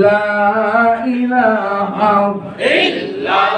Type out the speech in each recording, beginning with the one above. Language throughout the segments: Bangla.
لا إله إلا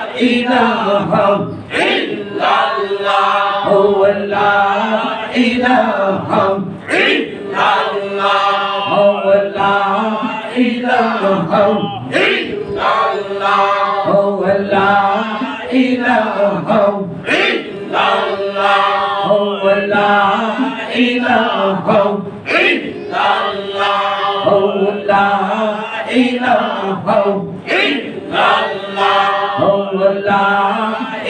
إله إلا الله هو لا إله إلا الله هو لا إله إلا الله هو لا إله إلا الله هو لا إله إلا الله هو لا إله إلا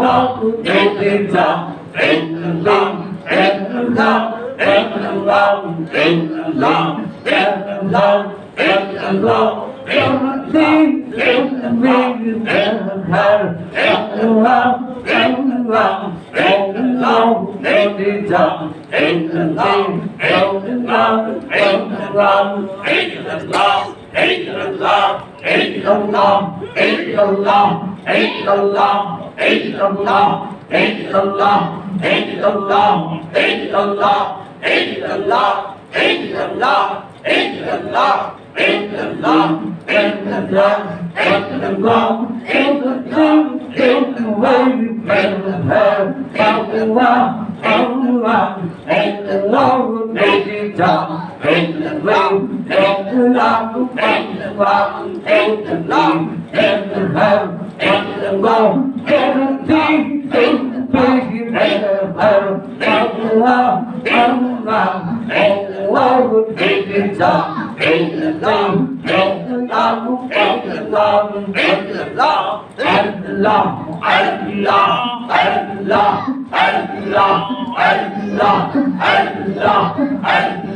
Ain't the law, ain't the law, ain't the law, illallah illallah illallah illallah illallah illallah illallah illallah illallah illallah illallah illallah illallah illallah Thank you. الله كرتي به الهر الله الله الله إلا إلا الله الله الله الله الله الله الله الله الله الله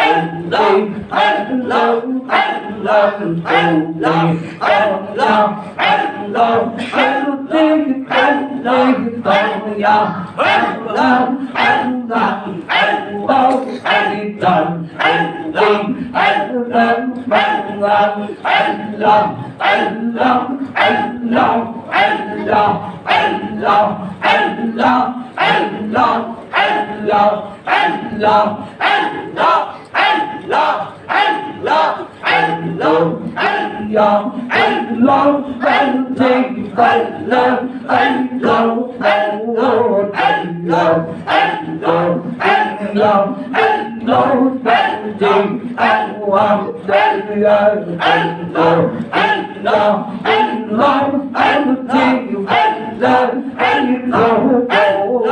love and love and love and love and love long and long and long and big and long and long and long and love and long and long and long and big and long and long and long and long and long and big and long and long and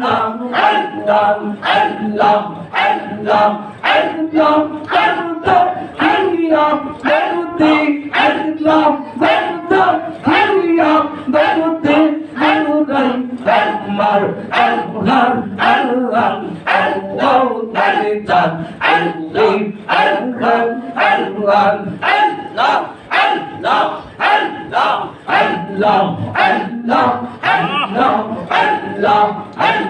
and and and love love Ellam, Ellam, Ellam, Ellam, Ellam, Ellam, Ellam, and Ellam, Verdi, Ellam, Verdi, Ellam, Elmar, Ellar, Ellam, Ellam, Eldan, Elli, Ellam, Ellam, Ellam, Ellam, Ellam, Ellam, Ellam, Ellam, Ellam, Ellam,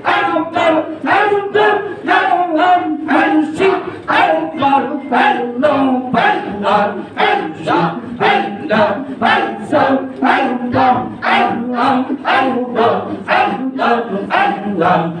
hey, no, hey, no, hey, no, hey, no, hey, so, hey, no, hey, no, hey, no, hey, no, hey, no.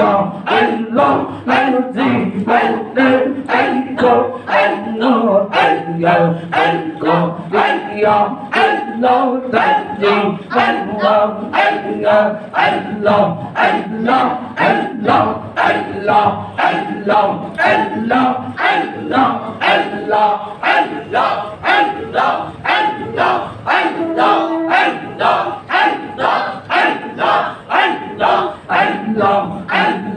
go, and go, and see, and do, and go, and go, and go, and and go, and go, and see, and go, and and go, and go, and and go, and go, and go, and go, and go, and go, and go, and go, and go, and go, and go, and go,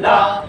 Allah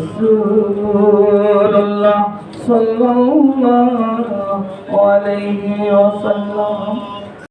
রসুল